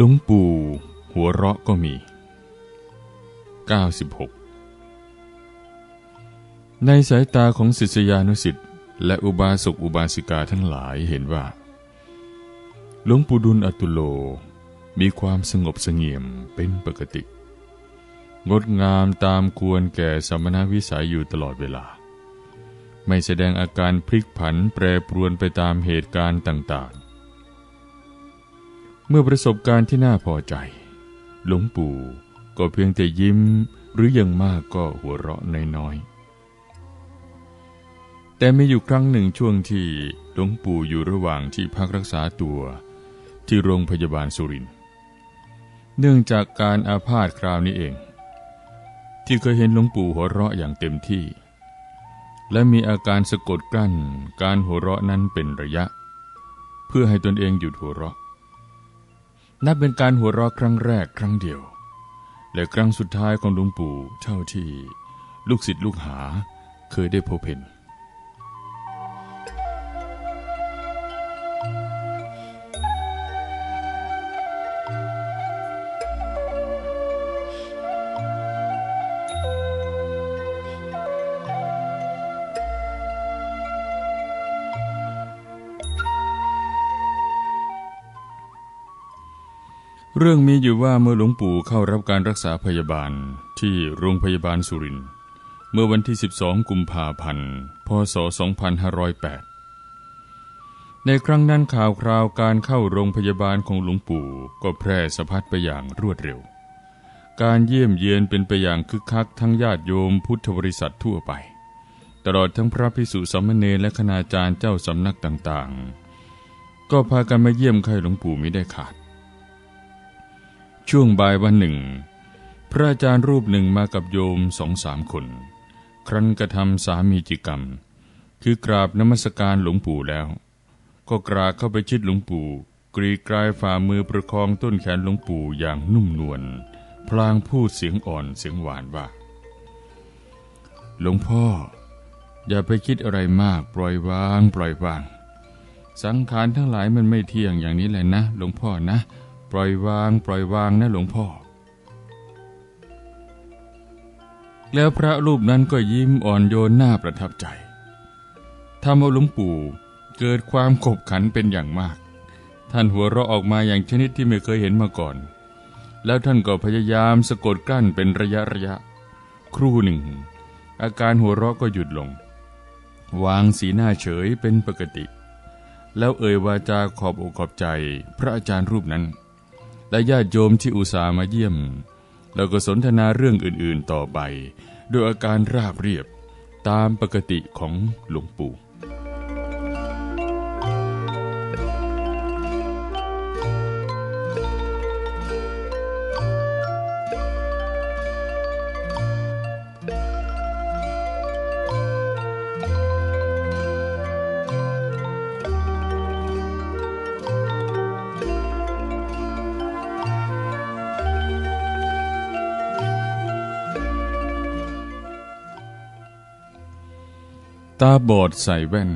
หลวงปู่หัวเราะก็มี 96 ในสายตาของศิษยานุสิทธิ์และอุบาสกอุบาสิกาทั้งหลายเห็นว่า หลวงปู่ดุลอตุโลมีความสงบเสงี่ยมเป็นปกติ งดงามตามควรแก่สมณวิสัยอยู่ตลอดเวลา ไม่แสดงอาการพลิกผันแปรปรวนไปตามเหตุการณ์ต่างๆ เมื่อประสบการณ์ที่น่าพอใจ หลวงปู่ก็เพียงแต่ยิ้มหรือยังมากก็หัวเราะน้อยๆ แต่มีอยู่ครั้งหนึ่งช่วงที่หลวงปู่อยู่ระหว่างที่พักรักษาตัวที่โรงพยาบาลสุรินทร์ เนื่องจากการอาพาธคราวนี้เอง ที่เคยเห็นหลวงปู่หัวเราะอย่างเต็มที่ และมีอาการสะกดกลั้นการหัวเราะนั้นเป็นระยะ เพื่อให้ตนเองหยุดหัวเราะ นับเป็นการหัวเราะครั้งแรกครั้งเดียว และครั้งสุดท้ายของหลวงปู่เท่าที่ ลูกศิษย์ลูกหาเคยได้พบเห็น เรื่องมีอยู่ว่าเมื่อหลวงปู่เข้ารับการรักษาพยาบาลที่โรงพยาบาลสุรินทร์เมื่อวันที่ 12 กุมภาพันธ์ พศ 2508 ในครั้งนั้นข่าวคราวการเข้าโรงพยาบาลของหลวงปู่ก็แพร่สะพัดไปอย่างรวดเร็ว การเยี่ยมเยียนเป็นไปอย่างคึกคักทั้งญาติโยมพุทธบริษัททั่วไป ตลอดทั้งพระพิสุสามเณรและคณาจารย์เจ้าสำนักต่างๆ ก็พากันมาเยี่ยมไข้หลวงปู่มิได้ขาด ช่วงบ่ายวันหนึ่ง พระอาจารย์รูปหนึ่งมากับโยมสองสามคน ครั้นกระทำสามีจิกรรม คือกราบนมัสการหลวงปู่แล้ว ก็กราบเข้าไปชิดหลวงปู่ กรีกรายฝ่ามือประคองต้นแขนหลวงปู่อย่างนุ่มนวลพลางพูดเสียงอ่อนเสียงหวานว่า หลวงพ่อ อย่าไปคิดอะไรมากปล่อยวาง ปล่อยวาง สังขารทั้งหลายมันไม่เที่ยงอย่างนี้แหละนะ หลวงพ่อนะ ปล่อยวางปล่อยวางนะหลวงพ่อ แล้วพระรูปนั้นก็ยิ้มอ่อนโยนหน้าประทับใจทำเอาหลวงปู่เกิดความขบขันเป็นอย่างมาก ท่านหัวเราะออกมาอย่างชนิดที่ไม่เคยเห็นมาก่อน แล้วท่านก็พยายามสะกดกลั้นเป็นระยะระยะ ครู่หนึ่ง อาการหัวเราะก็หยุดลง วางสีหน้าเฉยเป็นปกติ แล้วเอ่ยวาจาขอบอกขอบใจพระอาจารย์รูปนั้น และญาติโยมที่อุตส่าห์มาเยี่ยมแล้วก็สนทนาเรื่องอื่นๆต่อไปด้วยอาการราบเรียบตามปกติของหลวงปู่ ตาบอดใส่แว่น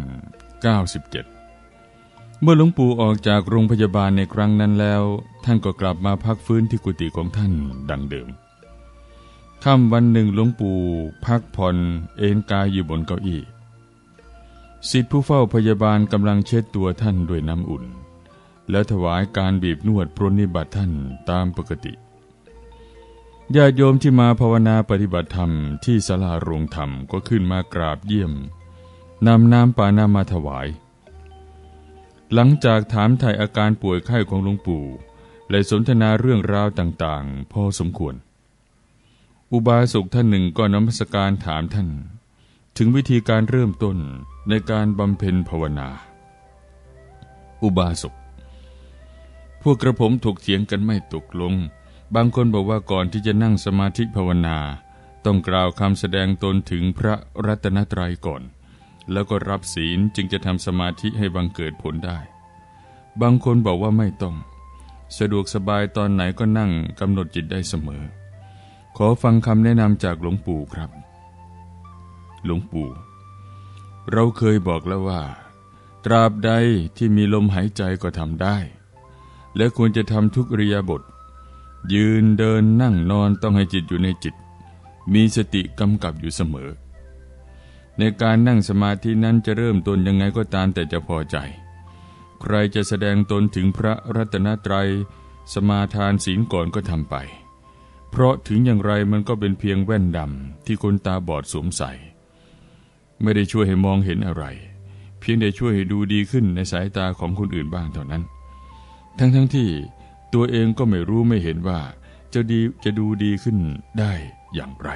97 เมื่อหลวงปู่ออกจากโรงพยาบาลในครั้งนั้นแล้ว ท่านก็กลับมาพักฟื้นที่กุฏิของท่านดังเดิมค่ำวันหนึ่งหลวงปู่พักผ่อนเอนกายอยู่บนเก้าอี้สิทธิผู้เฝ้าพยาบาลกำลังเช็ดตัวท่านด้วยน้ำอุ่น แล้วถวายการบีบนวดปรนนิบัติท่านตามปกติญาติโยมที่มาภาวนาปฏิบัติธรรมที่ศาลาโรงธรรมก็ขึ้นมากราบเยี่ยม นำน้ำปานามาถวาย หลังจากถามไถ่อาการป่วยไข้ของหลวงปู่และสนทนาเรื่องราวต่างๆ พอสมควร อุบาสกท่านหนึ่งก็นมัสการถามท่าน ถึงวิธีการเริ่มต้นในการบำเพ็ญภาวนา อุบาสก พวกกระผมถกเถียงกันไม่ตกลง บางคนบอกว่าก่อนที่จะนั่งสมาธิภาวนา ต้องกล่าวคำแสดงตนถึงพระรัตนตรัยก่อน แล้วก็รับศีลจึงจะทำสมาธิให้บังเกิดผลได้ บางคนบอกว่าไม่ต้อง สะดวกสบายตอนไหนก็นั่งกำหนดจิตได้เสมอ ขอฟังคำแนะนำจากหลวงปู่ครับ หลวงปู่ เราเคยบอกแล้วว่า ตราบใดที่มีลมหายใจก็ทำได้ และควรจะทำทุกริยาบท ยืนเดินนั่งนอนต้องให้จิตอยู่ในจิต มีสติกำกับอยู่เสมอ ในการนั่งสมาธินั้นจะเริ่มต้นยังไงก็ตามแต่จะพอใจ ใครจะแสดงตนถึงพระรัตนตรัย สมาทานศีลก่อนก็ทำไป เพราะถึงอย่างไรมันก็เป็นเพียงแว่นดำที่คนตาบอดสวมใส่ ไม่ได้ช่วยให้มองเห็นอะไร เพียงแต่ช่วยให้ดูดีขึ้นในสายตาของคนอื่นบ้างเท่านั้น ทั้งๆทที่ตัวเองก็ไม่รู้ไม่เห็นว่าจะดีจะดูดีขึ้นได้อย่างไร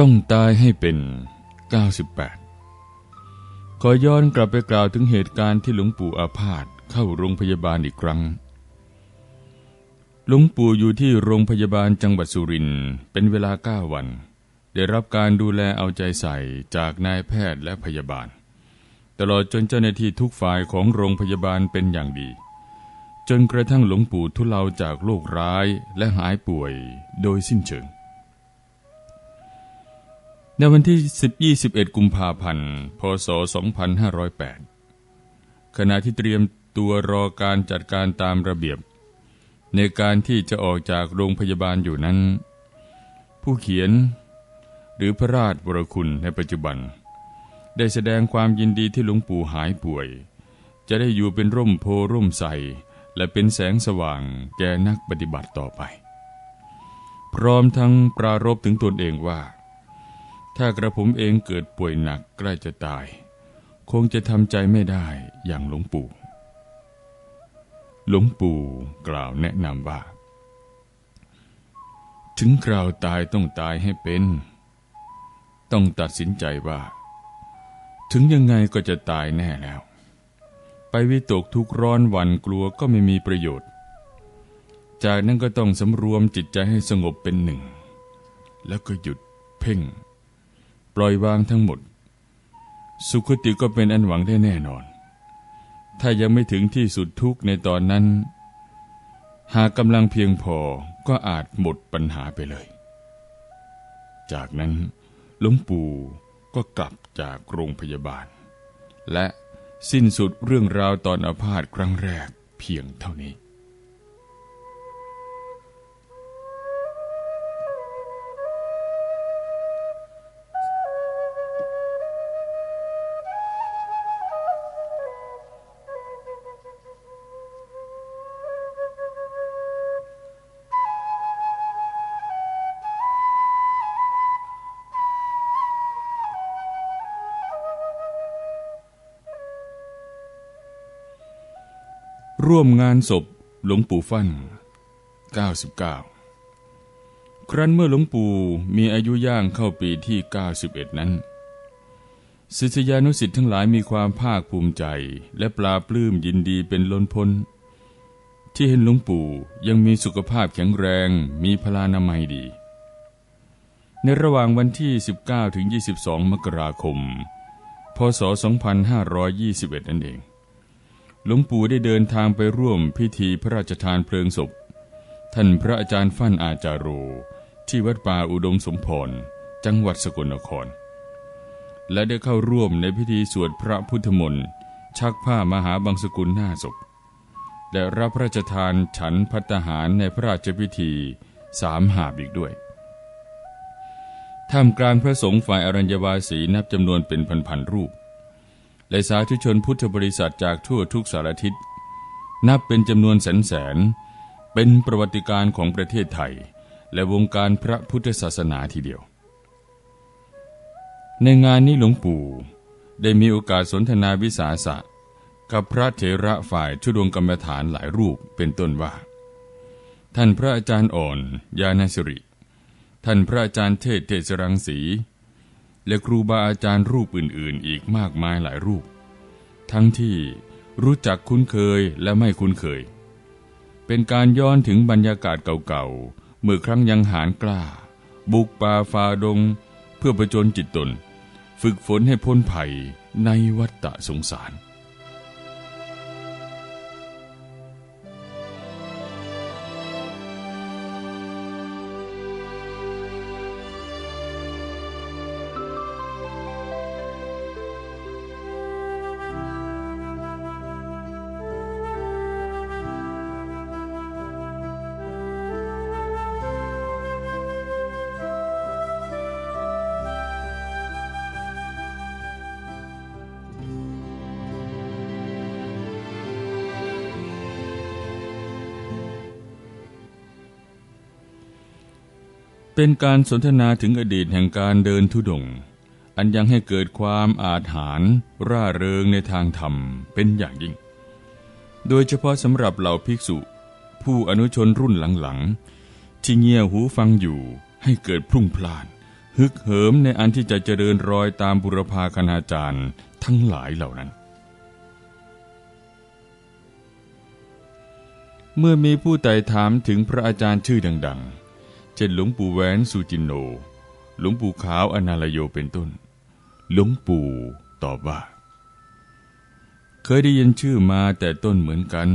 ต้องตายให้เป็น 98 ขอย้อนกลับไปกล่าวถึงเหตุการณ์ที่หลวงปู่อาพาธเข้าโรงพยาบาลอีกครั้ง หลวงปู่อยู่ที่โรงพยาบาลจังหวัดสุรินทร์เป็นเวลาเก้าวัน ได้รับการดูแลเอาใจใส่จากนายแพทย์และพยาบาล ตลอดจนเจ้าหน้าที่ทุกฝ่ายของโรงพยาบาลเป็นอย่างดี จนกระทั่งหลวงปู่ทุเลาจากโรคร้ายและหายป่วยโดยสิ้นเชิง ในวันที่ 10 21 กุมภาพันธ์ พศ 2508 ขณะที่เตรียมตัวรอการจัดการตามระเบียบ ในการที่จะออกจากโรงพยาบาลอยู่นั้น ผู้เขียน หรือพระราชวรคุณในปัจจุบัน ได้แสดงความยินดีที่หลวงปู่หายป่วย จะได้อยู่เป็นร่มโพร่มใสและเป็นแสงสว่างแก่นักปฏิบัติต่อไป พร้อมทั้งปรารบถึงตนเองว่า ถ้ากระผมเองเกิดป่วยหนักใกล้จะตาย คงจะทำใจไม่ได้อย่างหลวงปู่ หลวงปู่กล่าวแนะนำว่า ถึงคราวตายต้องตายให้เป็น ต้องตัดสินใจว่า ถึงยังไงก็จะตายแน่แล้ว ไปวิตกทุกร้อนหวันกลัวก็ไม่มีประโยชน์ จากนั้นก็ต้องสำรวมจิตใจให้สงบเป็นหนึ่ง แล้วก็หยุดเพ่ง ปล่อยวางทั้งหมด สุขติก็เป็นอันหวังได้แน่นอน ถ้ายังไม่ถึงที่สุดทุกในตอนนั้น หากกำลังเพียงพอก็อาจหมดปัญหาไปเลย จากนั้นหลวงปู่ก็กลับจากโรงพยาบาล และสิ้นสุดเรื่องราวตอนอาพาธครั้งแรกเพียงเท่านี้ ร่วมงานศพหลวงปู่ฟั่น 99 ครั้นเมื่อหลวงปู่มีอายุย่างเข้าปีที่ 91 นั้นศิษยานุสิษย์ทั้งหลายมีความภาคภูมิใจและปลาปลื้มยินดีเป็นล้นพ้น ที่เห็นหลวงปู่ยังมีสุขภาพแข็งแรงมีพลานามัยดี ในระหว่างวันที่ 19-22 มกราคม พศ 2521 นั่นเอง หลวงปู่ได้เดินทางไปร่วมพิธีพระราชทานเพลิงศพ ท่านพระอาจารย์ฟั่นอาจารโร ที่วัดป่าอุดมสมพร จังหวัดสกลนคร และได้เข้าร่วมในพิธีสวดพระพุทธมนต์ชักผ้ามหาบังสกุลหน้าศพ และรับพระราชทานฉันพัตหารในพระราชพิธีสามหาบอีกด้วย ท่ามกลางพระสงฆ์ฝ่ายอรัญญวาสีนับจำนวนเป็นพันๆรูป และสาธุชนพุทธบริษัทจากทั่วทุกสารทิศ นับเป็นจำนวนแสนแสน เป็นประวัติการณ์ของประเทศไทย และวงการพระพุทธศาสนาทีเดียว ในงานนี้หลวงปู่ได้มีโอกาสสนทนาวิสาสะ กับพระเถระฝ่ายชุดวงกรรมฐานหลายรูปเป็นต้นว่า ท่านพระอาจารย์อ่อน ยาณสิริ ท่านพระอาจารย์เทศเทศรังสี และครูบาอาจารย์รูปอื่นๆ อีกมากมายหลายรูป ทั้งที่รู้จักคุ้นเคยและไม่คุ้นเคย เป็นการย้อนถึงบรรยากาศเก่าๆ เมื่อครั้งยังหารกล้า บุกป่าฟาดง เพื่อประจนจิตตน ฝึกฝนให้พ้นภัยในวัฏฏะสงสาร เป็นการสนทนาถึงอดีตแห่งการเดินทุดงค์อันยังให้เกิดความอาถรรพ์ร่าเริงในทางธรรมเป็นอย่างยิ่ง โดยเฉพาะสำหรับเหล่าภิกษุ ผู้อนุชนรุ่นหลังๆ ที่เงี่ยหูฟังอยู่ให้เกิดพรุ่งพล่าน ฮึกเหิมในอันที่จะเจริญรอยตามบุรพาคณาจารย์ทั้งหลายเหล่านั้น เมื่อมีผู้ไต่ถามถึงพระอาจารย์ชื่อดัง ๆ เช่นหลวงปู่แหวนสุจินโน หลวงปู่ขาวอนาลโยเป็นต้น หลวงปู่ตอบว่า เคยได้ยินชื่อมาแต่ต้นเหมือนกัน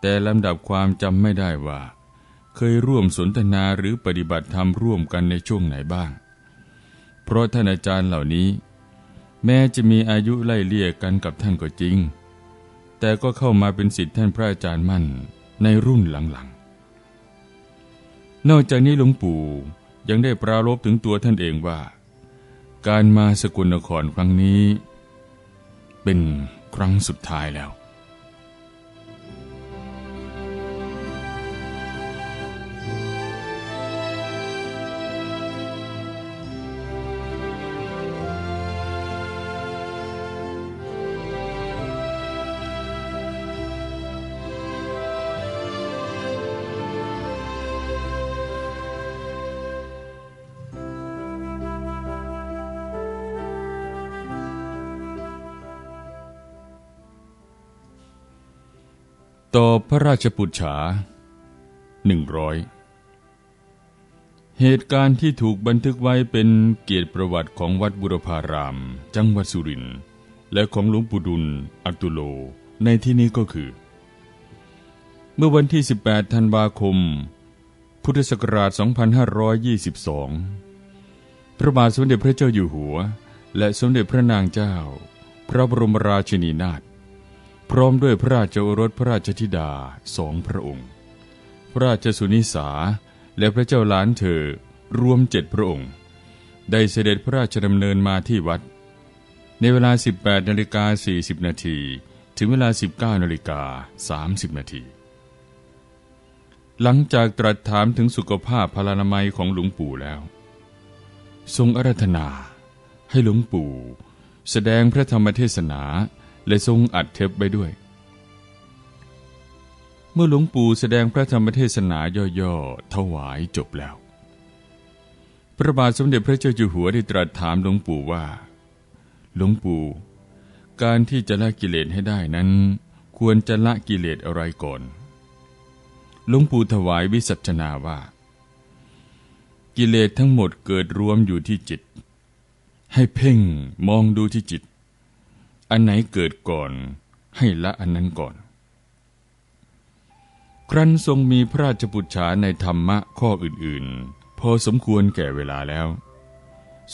แต่ลำดับความจำไม่ได้ว่า เคยร่วมสนทนาหรือปฏิบัติธรรมร่วมกันในช่วงไหนบ้าง เพราะท่านอาจารย์เหล่านี้ แม้จะมีอายุไล่เลี่ยกันกับท่านก็จริง แต่ก็เข้ามาเป็นสิทธิท่านพระอาจารย์มั่นในรุ่นหลังๆ นอกจากนี้หลวงปู่ยังได้ปรารภถึงตัวท่านเองว่า การมาสกลนครครั้งนี้ เป็นครั้งสุดท้ายแล้ว ต่อพระราชปุจฉาหนึ่งร้อยเหตุการณ์ที่ถูกบันทึกไว้เป็นเกียรติประวัติของวัดบุรพาราม จังหวัดสุรินทร์และของหลวงปู่ดุล อัตุโล ในที่นี้ก็คือ เมื่อวันที่ 18 ธันวาคม พุทธศักราช 2522 พระบาทสมเด็จพระเจ้าอยู่หัว และสมเด็จพระนางเจ้า พระบรมราชินีนาถ พร้อมด้วยพระราชโอรสพระราชธิดาสองพระองค์ พระราชสุนิสาและพระเจ้าหลานเธอรวมเจ็ดพระองค์ ได้เสด็จพระราชดำเนินมาที่วัด ในเวลา 18นาฬิกา40นาทีถึงเวลา 19นาฬิกา30นาทีหลังจากตรัสถามถึงสุขภาพพลานามัยของหลวงปู่แล้ว ทรงอาราธนาให้หลวงปู่ แสดงพระธรรมเทศนา และทรงอัดเทปไว้ด้วย เมื่อหลวงปู่แสดงพระธรรมเทศนาย่อๆถวายจบแล้ว พระบาทสมเด็จพระเจ้าอยู่หัวได้ตรัสถามหลวงปู่ว่า หลวงปู่การที่จะละกิเลสให้ได้นั้น ควรจะละกิเลสอะไรก่อน หลวงปู่ถวายวิสัชนาว่า กิเลสทั้งหมดเกิดรวมอยู่ที่จิต ให้เพ่งมองดูที่จิต อันไหนเกิดก่อน ให้ละอันนั้นก่อน ครั้นทรงมีพระราชบุตรฉาในธรรมะข้ออื่นๆ พอสมควรแก่เวลาแล้ว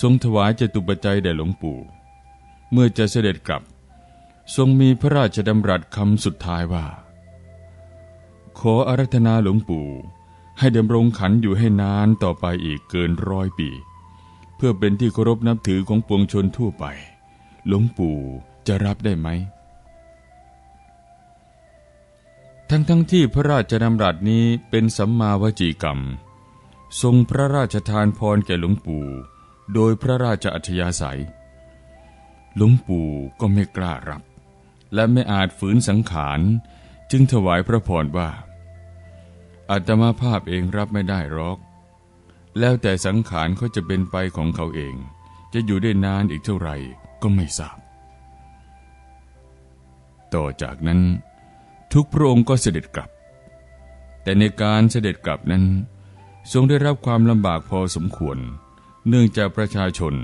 ทรงถวายจตุปัจจัยแด่หลวงปู่ เมื่อจะเสด็จกลับ ทรงมีพระราชดำรัสคำสุดท้ายว่า ขออารัธนาหลวงปู่ให้ดำรงขันอยู่ให้นานต่อไปอีกเกินร้อยปี เพื่อเป็นที่เคารพนับถือของปวงชนทั่วไป หลวงปู่ จะรับได้ไหม ทั้งทั้งที่พระราชดำรัสนี้เป็นสัมมาวจีกรรม ทรงพระราชทานพรแก่หลวงปู่ โดยพระราชอัธยาศัย หลวงปู่ก็ไม่กล้ารับ และไม่อาจฝืนสังขาร จึงถวายพระพรว่าอาตมาภาพเองรับไม่ได้หรอก แล้วแต่สังขารเขาจะเป็นไปของเขาเอง จะอยู่ได้นานอีกเท่าไหร่ก็ไม่ทราบ ต่อจากนั้นทุกพระองค์ก็เสด็จกลับ แต่ในการเสด็จกลับนั้น ทรงได้รับความลำบากพอสมควร เนื่องจากประชาชน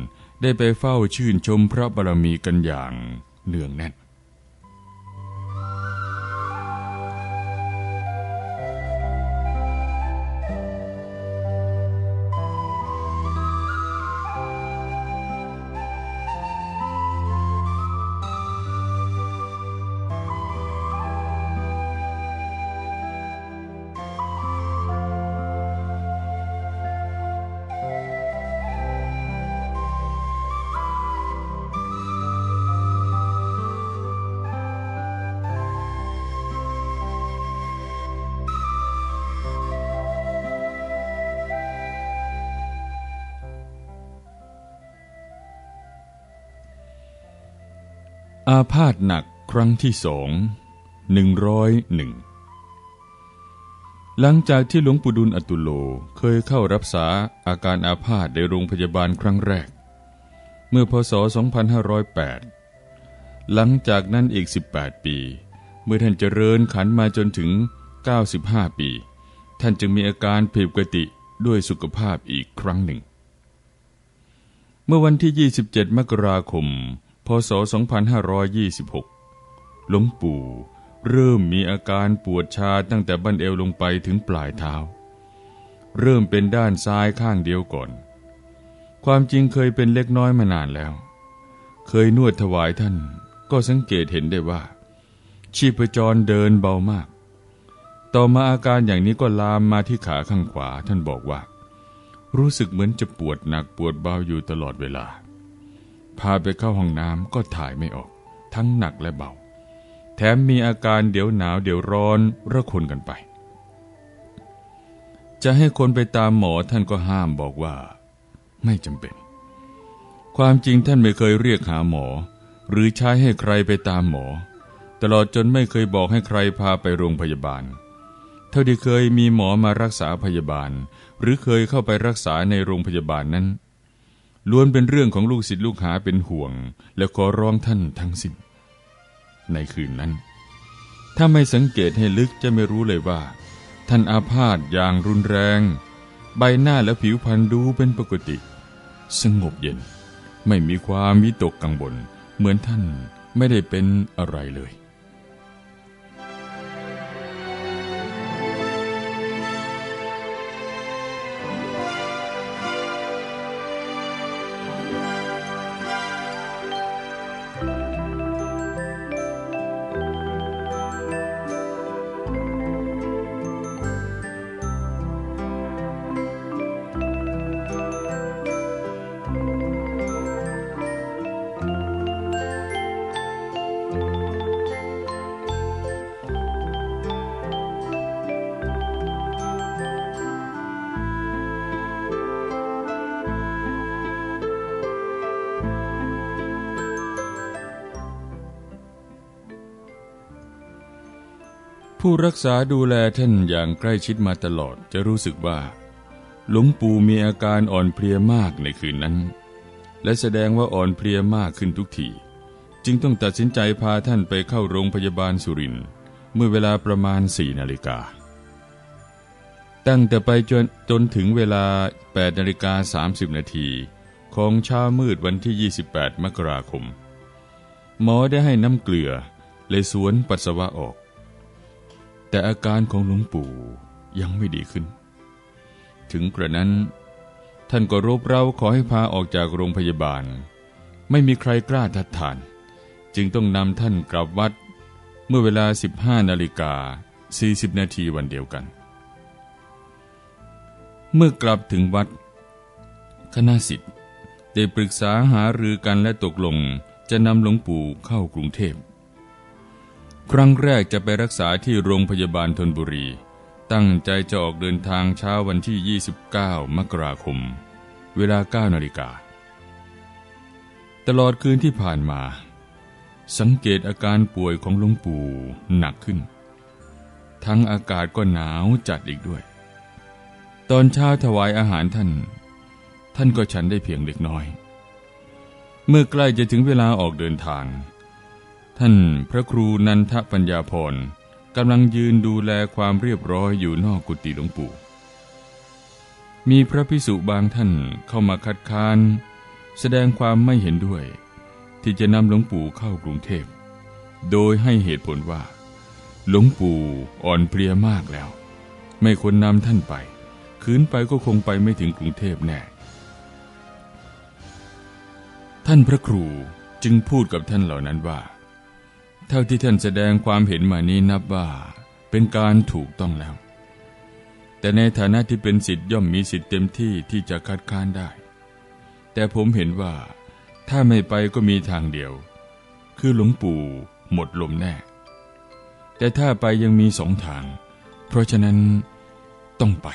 ได้ไปเฝ้าชื่นชมพระบารมีกันอย่างเนืองแน่น อาพาธหนักครั้งที่สองหนึ่งร้อยหนึ่งหลังจากที่หลวงปู่ดุลอตุโลเคยเข้ารักษาอาการอาพาธในโรงพยาบาลครั้งแรก เมื่อพศ 2508 หลังจากนั้นอีก 18 ปี เมื่อท่านเจริญขันมาจนถึง 95 ปี ท่านจึงมีอาการผิดปกติด้วยสุขภาพอีกครั้งหนึ่ง เมื่อวันที่ 27 มกราคม พศ 2526 หลวงปู่เริ่มมีอาการปวดชาตั้งแต่บั้นเอวลงไปถึงปลายเท้า เริ่มเป็นด้านซ้ายข้างเดียวก่อน ความจริงเคยเป็นเล็กน้อยมานานแล้ว เคยนวดถวายท่านก็สังเกตเห็นได้ว่า ชีพจรเดินเบามาก ต่อมาอาการอย่างนี้ก็ลามมาที่ขาข้างขวาท่านบอกว่า รู้สึกเหมือนจะปวดหนักปวดเบาอยู่ตลอดเวลา พาไปเข้าห้องน้ำก็ถ่ายไม่ออก ทั้งหนักและเบา แถมมีอาการเดี๋ยวหนาวเดี๋ยวร้อนระคนกันไป จะให้คนไปตามหมอท่านก็ห้ามบอกว่า ไม่จำเป็น ความจริงท่านไม่เคยเรียกหาหมอ หรือใช้ให้ใครไปตามหมอ ตลอดจนไม่เคยบอกให้ใครพาไปโรงพยาบาลเท่าที่เคยมีหมอมารักษาพยาบาล หรือเคยเข้าไปรักษาในโรงพยาบาลนั้น ล้วนเป็นเรื่องของลูกศิษย์ลูกหาเป็นห่วง และขอร้องท่านทั้งสิ้นในคืนนั้น ถ้าไม่สังเกตให้ลึกจะไม่รู้เลยว่า ท่านอาพาธอย่างรุนแรง ใบหน้าและผิวพรรณดูเป็นปกติ สงบเย็น ไม่มีความวิตกกังวลเหมือนท่านไม่ได้เป็นอะไรเลย ผู้รักษาดูแลท่านอย่างใกล้ชิดมาตลอดจะรู้สึกว่า หลวงปู่มีอาการอ่อนเพลียมากในคืนนั้น และแสดงว่าอ่อนเพลียมากขึ้นทุกทีจึงต้องตัดสินใจพาท่านไปเข้าโรงพยาบาลสุรินทร์เมื่อเวลาประมาณสี่นาฬิกา ตั้งแต่ไปจนจนถึงเวลา8นาฬิกา30 นาทีของเช้ามืดวันที่ 28 มกราคม หมอได้ให้น้ำเกลือเลยสวนปัสสาวะออก แต่อาการของหลวงปู่ยังไม่ดีขึ้น ถึงกระนั้น ท่านก็รบเร้าขอให้พาออกจากโรงพยาบาล ไม่มีใครกล้าทัดทาน จึงต้องนำท่านกลับวัด เมื่อเวลา 15นาฬิกา40 นาทีวันเดียวกัน เมื่อกลับถึงวัด คณะสิทธิ์ได้ปรึกษาหารือกันและตกลงจะนำหลวงปู่เข้ากรุงเทพ ครั้งแรกจะไปรักษาที่โรงพยาบาลธนบุรี ตั้งใจจะออกเดินทางเช้าวันที่ 29 มกราคม เวลา 9 นาฬิกา ตลอดคืนที่ผ่านมา สังเกตอาการป่วยของหลวงปู่หนักขึ้น ทั้งอากาศก็หนาวจัดอีกด้วย ตอนเช้าถวายอาหารท่าน ท่านก็ฉันได้เพียงเล็กน้อย เมื่อใกล้จะถึงเวลาออกเดินทาง ท่านพระครูนันทปัญญาพรกำลังยืนดูแลความเรียบร้อยอยู่นอกกุฏิหลวงปู่ มีพระพิสุบางท่านเข้ามาคัดค้าน แสดงความไม่เห็นด้วย ที่จะนำหลวงปู่เข้ากรุงเทพ โดยให้เหตุผลว่า หลวงปู่อ่อนเพลียมากแล้ว ไม่ควรนำท่านไปคืนไปก็คงไปไม่ถึงกรุงเทพแน่ ท่านพระครูจึงพูดกับท่านเหล่านั้นว่า เท่าที่ท่านแสดงความเห็นมานี้นับว่าเป็นการถูกต้องแล้ว แต่ในฐานะที่เป็นสิทธิ์ย่อมมีสิทธิ์เต็มที่ที่จะคัดค้านได้ แต่ผมเห็นว่าถ้าไม่ไปก็มีทางเดียว คือหลวงปู่หมดลมแน่ แต่ถ้าไปยังมีสองทาง เพราะฉะนั้นต้องไป